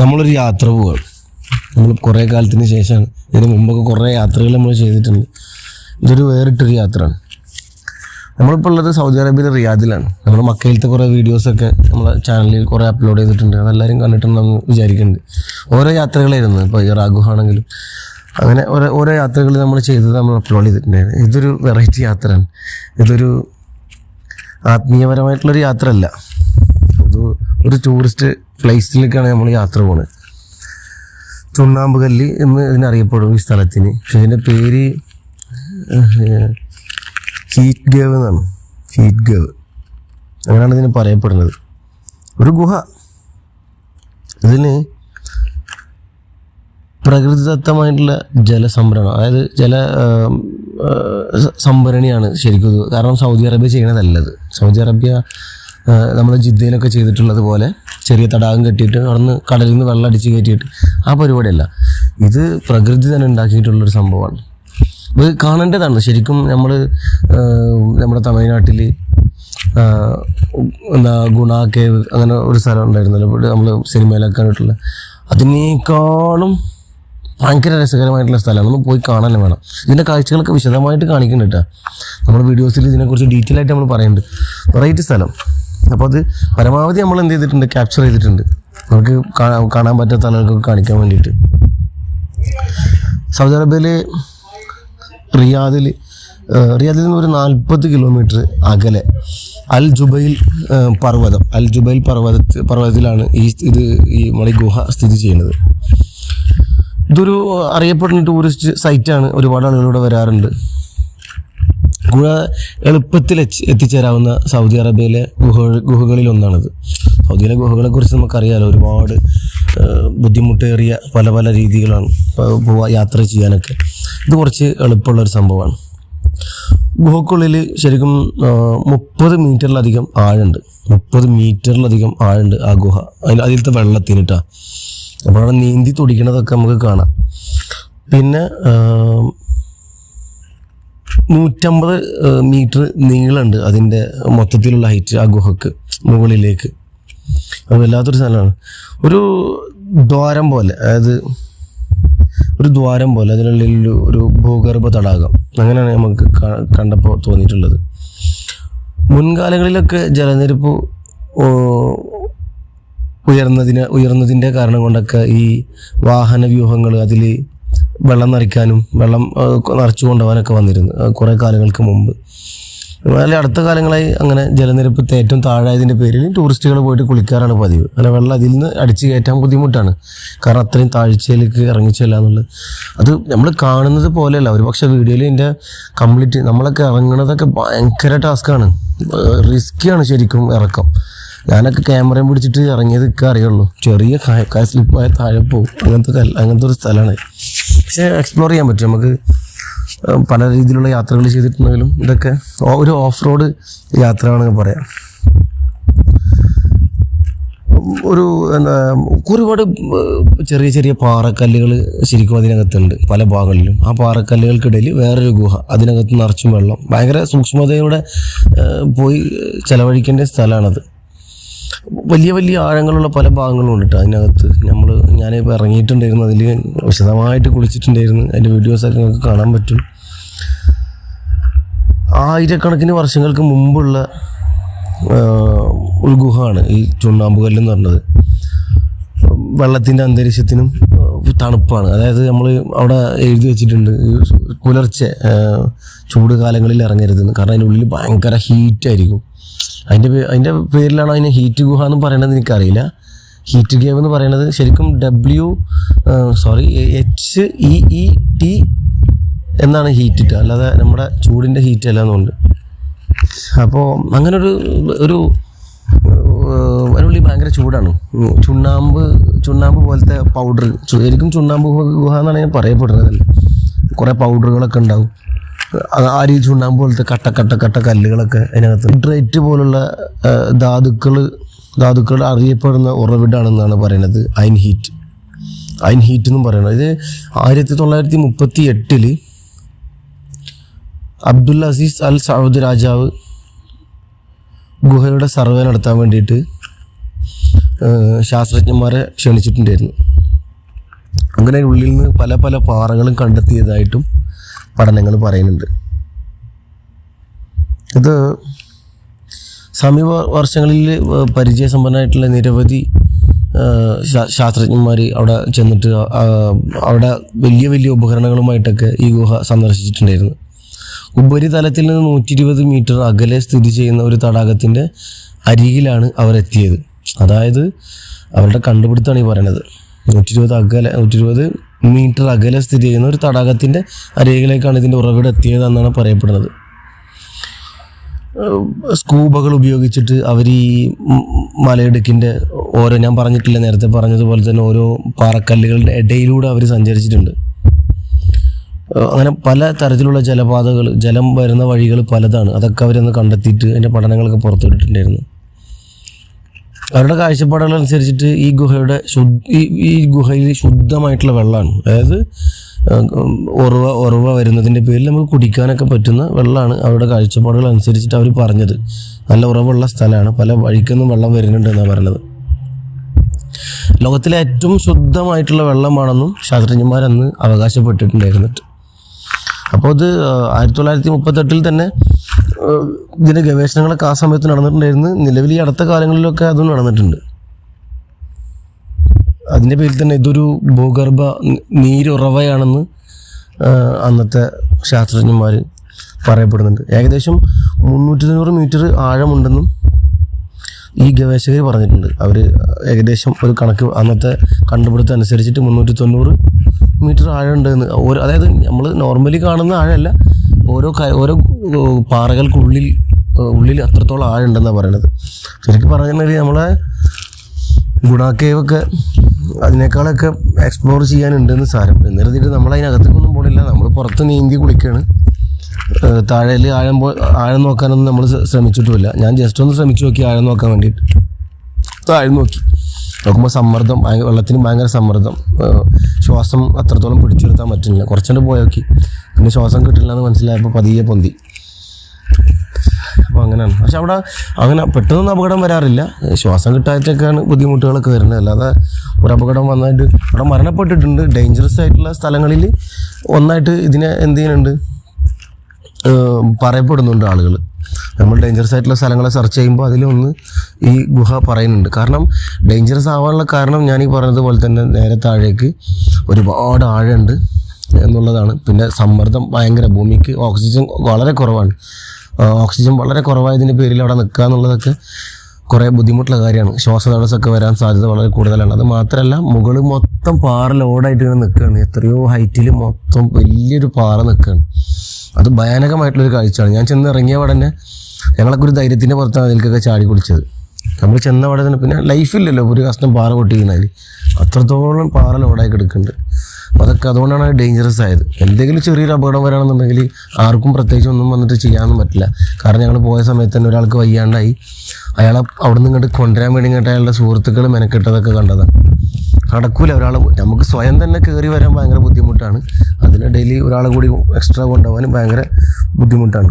നമ്മളൊരു യാത്ര പോവുകയാണ് നമ്മൾ കുറേ കാലത്തിന് ശേഷമാണ് ഇതിന് മുമ്പൊക്കെ കുറേ യാത്രകൾ നമ്മൾ ചെയ്തിട്ടുണ്ട്. ഇതൊരു വേറിട്ടൊരു യാത്രയാണ്. നമ്മളിപ്പോൾ ഉള്ളത് സൗദി അറേബ്യയിലെ റിയാദിലാണ്. നമ്മൾ മക്കയിലത്തെ കുറേ വീഡിയോസൊക്കെ നമ്മളെ ചാനലിൽ കുറേ അപ്ലോഡ് ചെയ്തിട്ടുണ്ട്. അതെല്ലാവരും കണ്ടിട്ടുണ്ടെന്ന് വിചാരിക്കുന്നുണ്ട് ഓരോ യാത്രകളായിരുന്നു. ഇപ്പോൾ ഈ ആണെങ്കിലും. അങ്ങനെ ഓരോ ഓരോ യാത്രകൾ നമ്മൾ ചെയ്തത് നമ്മൾ അപ്ലോഡ് ചെയ്തിട്ടുണ്ടായിരുന്നു. ഇതൊരു വെറൈറ്റി യാത്രയാണ്. ഇതൊരു ആത്മീയപരമായിട്ടുള്ളൊരു യാത്രയല്ല. ഇത് ഒരു ടൂറിസ്റ്റ് പ്ലേസിലേക്കാണ് നമ്മൾ യാത്ര പോകുന്നത് ചുണ്ണാമ്പ് കല്ല് എന്ന് ഇതിനറിയപ്പെടും ഈ സ്ഥലത്തിന്. പക്ഷെ ഇതിന്റെ പേര് ഹീറ്റ് ഗേവ് എന്നാണ്. Heet cave. അങ്ങനെയാണ് ഇതിന് പറയപ്പെടുന്നത്. ഒരു ഗുഹ. ഇതിന് പ്രകൃതിദത്തമായിട്ടുള്ള ജലസംഭരണം അതായത് ജല സംഭരണിയാണ് ശരിക്കും കാരണം സൗദി അറേബ്യ ചെയ്യണതല്ലത് സൗദി അറേബ്യ നമ്മൾ ജിദ്ദയിലൊക്കെ ചെയ്തിട്ടുള്ളത് പോലെ ചെറിയ തടാകം കെട്ടിയിട്ട് അവിടുന്ന് കടലിൽ നിന്ന് വെള്ളം അടിച്ച് കയറ്റിയിട്ട് ആ പരിപാടിയല്ല. ഇത് പ്രകൃതി തന്നെ ഉണ്ടാക്കിയിട്ടുള്ളൊരു സംഭവമാണ്. ഇത് കാണേണ്ടതാണ്. ശരിക്കും നമ്മൾ നമ്മുടെ തമിഴ്നാട്ടിൽ എന്താ ഗുണ കേവ് അങ്ങനെ ഒരു സ്ഥലം ഉണ്ടായിരുന്നല്ലോ. നമ്മൾ സിനിമയിലൊക്കെ കണ്ടിട്ടുള്ള അതിനേക്കാളും ഭയങ്കര രസകരമായിട്ടുള്ള സ്ഥലമാണ്. ഒന്ന് പോയി കാണാൻ വേണം. ഇതിന്റെ കാഴ്ചകളൊക്കെ വിശദമായിട്ട് കാണിക്കുന്നുണ്ട് കേട്ടോ നമ്മുടെ വീഡിയോസിൽ ഇതിനെക്കുറിച്ച് ഡീറ്റെയിൽ ആയിട്ട് നമ്മൾ പറയുന്നുണ്ട് റൈറ്റ് സ്ഥലം. അപ്പോൾ അത് പരമാവധി നമ്മൾ എന്ത് ചെയ്തിട്ടുണ്ട്? ക്യാപ്ചർ ചെയ്തിട്ടുണ്ട്. നമുക്ക് കാണാൻ പറ്റാത്ത ആളുകൾക്ക് കാണിക്കാൻ വേണ്ടിയിട്ട്. സൗദി അറേബ്യയിൽ റിയാദിൽ റിയാദിൽ നിന്ന് ഒരു നാൽപ്പത് കിലോമീറ്റർ അകലെ അൽ ജുബൈൽ പർവതം. അൽ ജുബൈൽ പർവത പർവതത്തിലാണ് ഈ ഇത് ഈ മളി ഗുഹ സ്ഥിതി ചെയ്യുന്നത്. ഇതൊരു അറിയപ്പെടുന്ന ടൂറിസ്റ്റ് സൈറ്റാണ് ഒരുപാട് ആളുകൾ ഇവിടെ വരാറുണ്ട്. ഗുഹ എളുപ്പത്തിൽ എത്തിച്ചേരാവുന്ന സൗദി അറേബ്യയിലെ ഗുഹ ഗുഹകളിൽ ഒന്നാണിത്. സൗദിയിലെ ഗുഹകളെ കുറിച്ച് നമുക്കറിയാലോ ഒരുപാട് ബുദ്ധിമുട്ടേറിയ പല പല രീതികളാണ് യാത്ര ചെയ്യാനൊക്കെ. ഇത് കുറച്ച് എളുപ്പമുള്ള ഒരു സംഭവമാണ്. ഗുഹക്കുള്ളിൽ ശരിക്കും മുപ്പത് മീറ്ററിലധികം ആഴുണ്ട്. മുപ്പത് മീറ്ററിലധികം ആഴുണ്ട് ആ ഗുഹ. അതിൽ അതിലത്തെ വെള്ളത്തിനിട്ടാ അപ്പോഴാണ് നീന്തി തുടിക്കണതൊക്കെ നമുക്ക് കാണാം. പിന്നെ നൂറ്റമ്പത് മീറ്റർ നീളമുണ്ട് അതിന്റെ മൊത്തത്തിലുള്ള ഹൈറ്റ് ആ ഗുഹക്ക് മുകളിലേക്ക്. അത് വല്ലാത്തൊരു സ്ഥലമാണ്. ഒരു ദ്വാരം പോലെ അതായത് ഒരു ദ്വാരം പോലെ അതിനുള്ളിൽ ഒരു- ഭൂഗർഭ തടാകം. അങ്ങനെയാണ് നമുക്ക് കണ്ടപ്പോൾ തോന്നിയിട്ടുള്ളത്. മുൻകാലങ്ങളിലൊക്കെ ജലനിരപ്പ് ഉയർന്നതിന് ഉയർന്നതിന്റെ കാരണം കൊണ്ടൊക്കെ ഈ വാഹന വ്യൂഹങ്ങൾ അതിൽ വെള്ളം നിറയ്ക്കാനും വെള്ളം നിറച്ചു കൊണ്ടുപോകാനൊക്കെ വന്നിരുന്നു. കുറേ കാലങ്ങൾക്ക് മുമ്പ്. അതുപോലെ അടുത്ത കാലങ്ങളായി അങ്ങനെ ജലനിരപ്പ് ഏറ്റവും താഴായതിന്റെ പേരിൽ ടൂറിസ്റ്റുകൾ പോയിട്ട് കുളിക്കാറാണ് പതിവ്. അങ്ങനെ വെള്ളം അതിൽ നിന്ന് അടിച്ചു കയറ്റാൻ ബുദ്ധിമുട്ടാണ്. കാരണം അത്രയും താഴ്ചയിലേക്ക് ഇറങ്ങിച്ചല്ല എന്നുള്ളത്. അത് നമ്മൾ കാണുന്നത് പോലെയല്ല. ഒരു പക്ഷേ വീഡിയോയിൽ എന്റെ കംപ്ലീറ്റ് നമ്മളൊക്കെ ഇറങ്ങുന്നതൊക്കെ ഭയങ്കര ടാസ്ക്കാണ്. റിസ്ക്കിയാണ് ശരിക്കും ഇറക്കം. ഞാനൊക്കെ ക്യാമറയും പിടിച്ചിട്ട് ഇറങ്ങിയത് ഒക്കെ ചെറിയ കായ സ്ലിപ്പായ താഴെ പോകും. അങ്ങനത്തെ അങ്ങനത്തെ ഒരു സ്ഥലമാണ്. പക്ഷേ എക്സ്പ്ലോർ ചെയ്യാൻ പറ്റും. നമുക്ക് പല രീതിയിലുള്ള യാത്രകൾ ചെയ്തിട്ടുണ്ടെങ്കിലും ഇതൊക്കെ ഒരു ഓഫ് റോഡ് യാത്ര ആണെങ്കിൽ പറയാം. ഒരു എന്താ ഒരുപാട് ചെറിയ ചെറിയ പാറക്കല്ലുകൾ ശരിക്കും അതിനകത്തുണ്ട് പല ഭാഗങ്ങളിലും. ആ പാറക്കല്ലുകൾക്കിടയിൽ വേറൊരു ഗുഹ അതിനകത്ത് നിറച്ചും വെള്ളം. ഭയങ്കര സൂക്ഷ്മതയോടെ പോയി ചെലവഴിക്കേണ്ട സ്ഥലമാണത്. വലിയ വലിയ ആഴങ്ങളുള്ള പല ഭാഗങ്ങളും ഉണ്ട് അതിനകത്ത്. നമ്മൾ ഞാനിപ്പോൾ ഇറങ്ങിയിട്ടുണ്ടായിരുന്നു അതിൽ വിശദമായിട്ട് കുളിച്ചിട്ടുണ്ടായിരുന്നു. അതിന്റെ വീഡിയോസൊക്കെ നിങ്ങൾക്ക് കാണാൻ പറ്റും. ആയിരക്കണക്കിന് വർഷങ്ങൾക്ക് മുമ്പുള്ള ഒരു ഗുഹയാണ് ഈ ചുണ്ണാമ്പുകല്ലെന്ന് പറഞ്ഞത്. വെള്ളത്തിന്റെ അന്തരീക്ഷത്തിനും തണുപ്പാണ്. അതായത് നമ്മൾ അവിടെ എഴുതി വെച്ചിട്ടുണ്ട് പുലർച്ചെ ചൂട് കാലങ്ങളിൽ ഇറങ്ങരുതെന്ന്. കാരണം അതിനുള്ളിൽ ഭയങ്കര ഹീറ്റായിരിക്കും അതിന്റെ അതിന്റെ പേരിലാണ് അതിന് ഹീറ്റ് ഗുഹ എന്ന് പറയണത് എനിക്കറിയില്ല. ഹീറ്റ് ഗേവ് എന്ന് പറയുന്നത് ശരിക്കും W sorry H E E T എന്നാണ് ഹീറ്റ് ഇട്ട്. അല്ലാതെ നമ്മുടെ ചൂടിന്റെ ഹീറ്റ് അല്ല എന്നുണ്ട് അപ്പോൾ അങ്ങനൊരു ഒരു അതിനുള്ളിൽ ഭയങ്കര ചൂടാണ്. ചുണ്ണാമ്പ് ചുണ്ണാമ്പ് പോലത്തെ പൗഡർ ശരിക്കും ചുണ്ണാമ്പ് ഗുഹ എന്നാണ് ഞാൻ പറയപ്പെടുന്നത്. കുറേ പൗഡറുകളൊക്കെ ഉണ്ടാവും. അത് ആ രീതി ചുണ്ണാമ്പ് പോലത്തെ കട്ട കട്ട കട്ട കല്ലുകളൊക്കെ അതിനകത്ത്. ഡ്രൈറ്റ് പോലുള്ള ധാതുക്കൾ ധാതുക്കൾ അറിയപ്പെടുന്ന ഉറവിടാണെന്നാണ് പറയുന്നത് അയൻ ഹീറ്റ്. അയൻ ഹീറ്റ് എന്നും പറയുന്നത്. ഇത് ആയിരത്തി തൊള്ളായിരത്തി മുപ്പത്തി എട്ടിൽ അബ്ദുൽ അസീസ് അൽ സൗദ് രാജാവ് ഗുഹയുടെ സർവേ നടത്താൻ വേണ്ടിയിട്ട് ശാസ്ത്രജ്ഞന്മാരെ ക്ഷണിച്ചിട്ടുണ്ടായിരുന്നു. അങ്ങനെ ഉള്ളിൽ നിന്ന് പല പല പാറകളും കണ്ടെത്തിയതായിട്ടും പഠനങ്ങൾ പറയുന്നുണ്ട്. ഇത് സമീപ വർഷങ്ങളിൽ പരിചയസമ്പന്നമായിട്ടുള്ള നിരവധി ശാസ്ത്രജ്ഞന്മാർ അവിടെ ചെന്നിട്ട് അവിടെ വലിയ വലിയ ഉപകരണങ്ങളുമായിട്ടൊക്കെ ഈ ഗുഹ സന്ദർശിച്ചിട്ടുണ്ടായിരുന്നു. ഉപരിതലത്തിൽ നിന്ന് നൂറ്റി ഇരുപത് മീറ്റർ അകലെ സ്ഥിതി ചെയ്യുന്ന ഒരു തടാകത്തിന്റെ അരികിലാണ് അവരെത്തിയത്. അതായത് അവരുടെ കണ്ടുപിടുത്തമാണ് ഈ പറയണത് നൂറ്റി ഇരുപത് അകലെ നൂറ്റി ഇരുപത് മീറ്റർ അകലെ സ്ഥിതി ചെയ്യുന്ന ഒരു തടാകത്തിന്റെ അരികിലേക്കാണ് ഇതിന്റെ ഉറവിടം എത്തിയതെന്നാണ് പറയപ്പെടുന്നത്. സ്കൂബകൾ ഉപയോഗിച്ചിട്ട് അവർ ഈ മലയിടുക്കിന്റെ ഓരോ ഞാൻ പറഞ്ഞിട്ടില്ല നേരത്തെ പറഞ്ഞതുപോലെ തന്നെ ഓരോ പാറക്കല്ലുകളുടെ ഇടയിലൂടെ അവർ സഞ്ചരിച്ചിട്ടുണ്ട്. അങ്ങനെ പല തരത്തിലുള്ള ജലപാതകൾ ജലം വരുന്ന വഴികൾ പലതാണ്. അതൊക്കെ അവരൊന്ന് കണ്ടെത്തിയിട്ട് അതിന്റെ പഠനങ്ങളൊക്കെ പുറത്തുവിട്ടിട്ടുണ്ടായിരുന്നു. അവരുടെ കാഴ്ചപ്പാടുകൾ അനുസരിച്ചിട്ട് ഈ ഗുഹയുടെ ശുദ്ധ ഈ ഗുഹയിൽ ശുദ്ധമായിട്ടുള്ള വെള്ളമാണ്. അതായത് ഉറവ ഉറവ വരുന്നതിന്റെ പേരിൽ നമുക്ക് കുടിക്കാനൊക്കെ പറ്റുന്ന വെള്ളമാണ് അവരുടെ കാഴ്ചപ്പാടുകൾ അനുസരിച്ചിട്ട് അവർ പറഞ്ഞത്. നല്ല ഉറവുള്ള സ്ഥലമാണ്. പല വഴിക്കൊന്നും വെള്ളം വരുന്നുണ്ട് എന്നാണ് പറഞ്ഞത്. ലോകത്തിലെ ഏറ്റവും ശുദ്ധമായിട്ടുള്ള വെള്ളമാണെന്നും ശാസ്ത്രജ്ഞന്മാരന്ന് അവകാശപ്പെട്ടിട്ടുണ്ടായിരുന്നിട്ട്. അപ്പോൾ അത് ആയിരത്തി തൊള്ളായിരത്തി മുപ്പത്തെട്ടിൽ തന്നെ ഇതിന്റെ ഗവേഷണങ്ങളൊക്കെ ആ സമയത്ത് നടന്നിട്ടുണ്ടായിരുന്നു. നിലവിൽ ഈ അടുത്ത കാലങ്ങളിലൊക്കെ അതും നടന്നിട്ടുണ്ട്. അതിന്റെ പേരിൽ തന്നെ ഇതൊരു ഭൂഗർഭ നീരുറവയാണെന്ന് അന്നത്തെ ശാസ്ത്രജ്ഞന്മാർ പറയപ്പെടുന്നുണ്ട്. ഏകദേശം മുന്നൂറ്റി തൊണ്ണൂറ് മീറ്റർ ആഴമുണ്ടെന്നും ഈ ഗവേഷകർ പറഞ്ഞിട്ടുണ്ട്. അവർ ഏകദേശം ഒരു കണക്ക് അന്നത്തെ കണ്ടുപിടുത്തം അനുസരിച്ചിട്ട് മുന്നൂറ്റി തൊണ്ണൂറ് മീറ്റർ ആഴമുണ്ടെന്ന്. ഓരോ അതായത് നമ്മൾ നോർമലി കാണുന്ന ആഴമല്ല. ഓരോ ഓരോ പാറകൾക്കുള്ളിൽ ഉള്ളിൽ അത്രത്തോളം ആഴമുണ്ടെന്നാണ് പറയണത്. ശരിക്കും പറഞ്ഞിട്ടുണ്ടെങ്കിൽ നമ്മളെ ഗുണാക്കേവൊക്കെ അതിനേക്കാളൊക്കെ എക്സ്പ്ലോർ ചെയ്യാനുണ്ടെന്ന് സാരം. എന്നിരുന്നിട്ട് നമ്മൾ അതിനകത്തേക്കൊന്നും പോണില്ല. നമ്മൾ പുറത്ത് നീന്തി കുളിക്കുകയാണ് താഴേൽ ആഴം പോ ആഴം നോക്കാനൊന്നും നമ്മൾ ശ്രമിച്ചിട്ടുമില്ല. ഞാൻ ജസ്റ്റ് ഒന്ന് ശ്രമിച്ചു നോക്കി ആഴം നോക്കാൻ വേണ്ടിയിട്ട്. താഴെ നോക്കി. നോക്കുമ്പോൾ സമ്മർദ്ദം വെള്ളത്തിന് ഭയങ്കര സമ്മർദ്ദം. ശ്വാസം അത്രത്തോളം പിടിച്ചു നിർത്താൻ പറ്റുന്നില്ല. കുറച്ചുകൊണ്ട് പോയോക്കി. പിന്നെ ശ്വാസം കിട്ടില്ല എന്ന് മനസ്സിലായപ്പോൾ പതിയെ പൊന്തി. അപ്പോൾ അങ്ങനെയാണ്. പക്ഷെ അവിടെ അങ്ങനെ പെട്ടെന്നൊന്നും അപകടം വരാറില്ല. ശ്വാസം കിട്ടായിട്ടൊക്കെയാണ് ബുദ്ധിമുട്ടുകളൊക്കെ വരുന്നത്. അല്ലാതെ ഒരു അപകടം വന്നായിട്ട് അവിടെ മരണപ്പെട്ടിട്ടുണ്ട്. ഡേഞ്ചറസ് ആയിട്ടുള്ള സ്ഥലങ്ങളിൽ ഒന്നായിട്ട് ഇതിനെ എന്ത് ചെയ്യുന്നുണ്ട്? പറയപ്പെടുന്നുണ്ട് ആളുകൾ നമ്മൾ ഡേഞ്ചറസ് ആയിട്ടുള്ള സ്ഥലങ്ങളെ സെർച്ച് ചെയ്യുമ്പോൾ അതിലൊന്ന് ഈ ഗുഹ പറയുന്നുണ്ട്. കാരണം ഡേഞ്ചറസ് ആവാനുള്ള കാരണം ഞാൻ ഈ പറഞ്ഞതുപോലെ തന്നെ നേരെ താഴേക്ക് ഒരുപാട് ആഴമുണ്ട് എന്നുള്ളതാണ്. പിന്നെ സമ്മർദ്ദം ഭയങ്കര ഭൂമിക്ക് ഓക്സിജൻ വളരെ കുറവാണ്. ഓക്സിജൻ വളരെ കുറവായതിന്റെ പേരിൽ അവിടെ നിൽക്കുക എന്നുള്ളതൊക്കെ കുറേ ബുദ്ധിമുട്ടുള്ള കാര്യമാണ്. ശ്വാസതടസ്സമൊക്കെ വരാൻ സാധ്യത വളരെ കൂടുതലാണ്. അത് മാത്രമല്ല മുകളിൽ മൊത്തം പാറ ലോഡായിട്ട് ഇങ്ങനെ നിൽക്കുകയാണ്. എത്രയോ ഹൈറ്റിൽ മൊത്തം വലിയൊരു പാറ നിൽക്കുകയാണ്. അത് ഭയാനകമായിട്ടുള്ളൊരു കാഴ്ചയാണ്. ഞാൻ ചെന്ന് ഇറങ്ങിയ ഉടനെ ഞങ്ങളൊക്കെ ഒരു ധൈര്യത്തിന്റെ പുറത്താണ് അതിലേക്കൊക്കെ ചാടി കുളിച്ചത്. നമ്മൾ ചെന്ന അവിടെ തന്നെ പിന്നെ ലൈഫില്ലല്ലോ ഒരു കഷ്ണം പാറ പൊട്ടിക്കുന്നതിൽ അത്രത്തോളം പാറ ലോഡായി കിടക്കുന്നുണ്ട്. അതൊക്കെ അതുകൊണ്ടാണ് അത് ഡേഞ്ചറസ് ആയത്. എന്തെങ്കിലും ചെറിയൊരു അപകടം വരാണെന്നുണ്ടെങ്കിൽ ആർക്കും പ്രത്യേകിച്ച് ഒന്നും വന്നിട്ട് ചെയ്യാനൊന്നും പറ്റില്ല. കാരണം ഞങ്ങൾ പോയ സമയത്ത് തന്നെ ഒരാൾക്ക് വയ്യാണ്ടായി. അയാളെ അവിടെ നിന്ന് ഇങ്ങോട്ട് കൊണ്ടുവരാൻ വേണ്ടി ഇങ്ങോട്ട് അയാളുടെ സുഹൃത്തുക്കൾ മെനക്കെട്ടതൊക്കെ കണ്ടതാണ്. നടക്കൂല ഒരാൾ നമുക്ക് സ്വയം തന്നെ കയറി വരാൻ ഭയങ്കര ബുദ്ധിമുട്ടാണ്. അതിനിടയിൽ ഒരാളെ കൂടി എക്സ്ട്രാ കൊണ്ടുപോകാനും ഭയങ്കര ബുദ്ധിമുട്ടാണ്.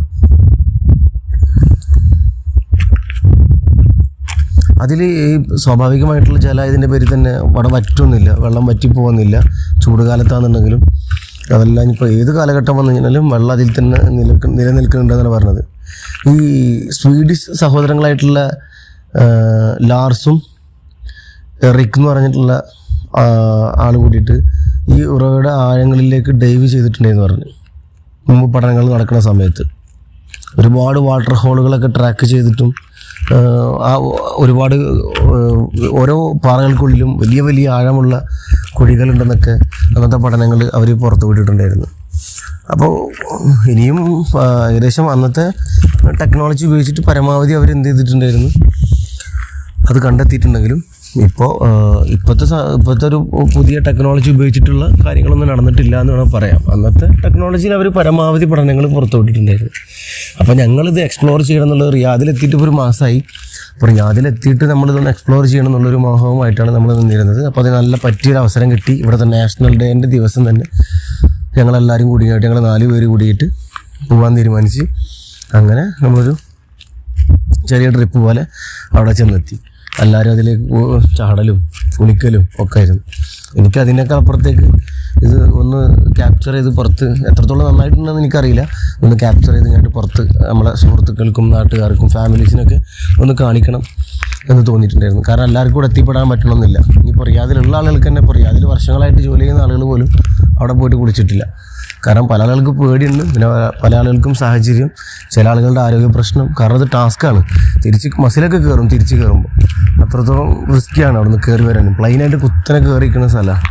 അതിൽ ഈ സ്വാഭാവികമായിട്ടുള്ള ജലമായതിന്റെ പേരിൽ തന്നെ വട വറ്റൊന്നുമില്ല വെള്ളം വറ്റിപ്പോകുന്നില്ല. ചൂട് കാലത്താണെന്നുണ്ടെങ്കിലും അതെല്ലാം ഇപ്പോൾ ഏത് കാലഘട്ടം വന്നു കഴിഞ്ഞാലും വെള്ളം അതിൽ തന്നെ നിലയ്ക്ക് നിലനിൽക്കുന്നുണ്ടെന്നാണ് പറഞ്ഞത്. ഈ സ്വീഡിഷ് സഹോദരങ്ങളായിട്ടുള്ള ലാർസും എറിക് എന്ന് പറഞ്ഞിട്ടുള്ള ആൾ കൂടിയിട്ട് ഈ ഉറവയുടെ ആഴങ്ങളിലേക്ക് ഡൈവ് ചെയ്തിട്ടുണ്ടെന്ന് പറഞ്ഞു. മുമ്പ് പഠനങ്ങൾ നടക്കുന്ന സമയത്ത്. ഒരുപാട് വാട്ടർ ഹോളുകളൊക്കെ ട്രാക്ക് ചെയ്തിട്ടും ഒരുപാട് ആ, ഓരോ പാറകൾക്കുള്ളിലും വലിയ വലിയ ആഴമുള്ള കുഴികളുണ്ടെന്നൊക്കെ അന്നത്തെ പഠനങ്ങൾ അവർ പുറത്തു വിട്ടിട്ടുണ്ടായിരുന്നു. അപ്പോൾ ഇനിയും ഏകദേശം അന്നത്തെ ടെക്നോളജി ഉപയോഗിച്ചിട്ട് പരമാവധി അവർ എന്ത് ചെയ്തിട്ടുണ്ടായിരുന്നു? അത് കണ്ടെത്തിയിട്ടുണ്ടെങ്കിലും ഇപ്പോൾ ഇപ്പോഴത്തെ ഇപ്പോഴത്തെ ഒരു പുതിയ ടെക്നോളജി ഉപയോഗിച്ചിട്ടുള്ള കാര്യങ്ങളൊന്നും നടന്നിട്ടില്ല എന്ന് വേണം പറയാം. അന്നത്തെ ടെക്നോളജിയിൽ അവർ പരമാവധി പഠനങ്ങൾ പുറത്തുവിട്ടിട്ടുണ്ടായിരുന്നു. അപ്പോൾ ഞങ്ങളിത് എക്സ്പ്ലോർ ചെയ്യണം എന്നുള്ളത് റിയാദിലെത്തിയിട്ട് ഇപ്പോൾ ഒരു മാസമായി അപ്പോൾ റിയാദിലെത്തിയിട്ട് നമ്മളിതൊന്ന് എക്സ്പ്ലോർ ചെയ്യണം എന്നുള്ളൊരു മോഹവുമായിട്ടാണ് നമ്മൾ നിന്നിരുന്നത്. അപ്പോൾ അത് നല്ല പറ്റിയൊരു അവസരം കിട്ടി. ഇവിടുത്തെ നാഷണൽ ഡേന്റെ ദിവസം തന്നെ ഞങ്ങളെല്ലാവരും കൂടിയായിട്ട് ഞങ്ങൾ നാല് പേര് കൂടിയിട്ട് പോകാൻ തീരുമാനിച്ച് അങ്ങനെ നമ്മളൊരു ചെറിയ ട്രിപ്പ് പോലെ അവിടെ ചെന്നെത്തി. എല്ലാവരും അതിലേക്ക് ചാടലും കുളിക്കലും ഒക്കെ ആയിരുന്നു എനിക്ക് അതിനേക്കാൾ അപ്പുറത്തേക്ക് ഇത് ഒന്ന് ക്യാപ്ചർ ചെയ്ത് പുറത്ത് എത്രത്തോളം നന്നായിട്ടുണ്ടെന്ന് എനിക്കറിയില്ല. ഒന്ന് ക്യാപ്ചർ ചെയ്ത് കഴിഞ്ഞിട്ട് പുറത്ത് നമ്മളെ സുഹൃത്തുക്കൾക്കും നാട്ടുകാർക്കും ഫാമിലീസിനൊക്കെ ഒന്ന് കാണിക്കണം എന്ന് തോന്നിയിട്ടുണ്ടായിരുന്നു. കാരണം എല്ലാവർക്കും കൂടെ എത്തിപ്പെടാൻ പറ്റണമെന്നില്ല. ഇനിയിപ്പോൾ റിയാദിലുള്ള ആളുകൾക്ക് തന്നെ ഇപ്പോൾ റിയാദിൽ വർഷങ്ങളായിട്ട് ജോലി ചെയ്യുന്ന ആളുകൾ പോലും അവിടെ പോയിട്ട് കുളിച്ചിട്ടില്ല. കാരണം പല ആളുകൾക്ക് പേടിയുണ്ട്. പിന്നെ പല ആളുകൾക്കും സാഹചര്യം ചില ആളുകളുടെ ആരോഗ്യ പ്രശ്നം. കാരണം അത് ടാസ്ക്കാണ് തിരിച്ച് മസിലൊക്കെ കയറും തിരിച്ച് കയറുമ്പോൾ അത്രത്തോളം റിസ്ക്കിയാണ് അവിടുന്ന് കയറി വരാനും പ്ലെയിനായിട്ട് കുത്തനെ കയറിയിരിക്കുന്ന സ്ഥലമാണ്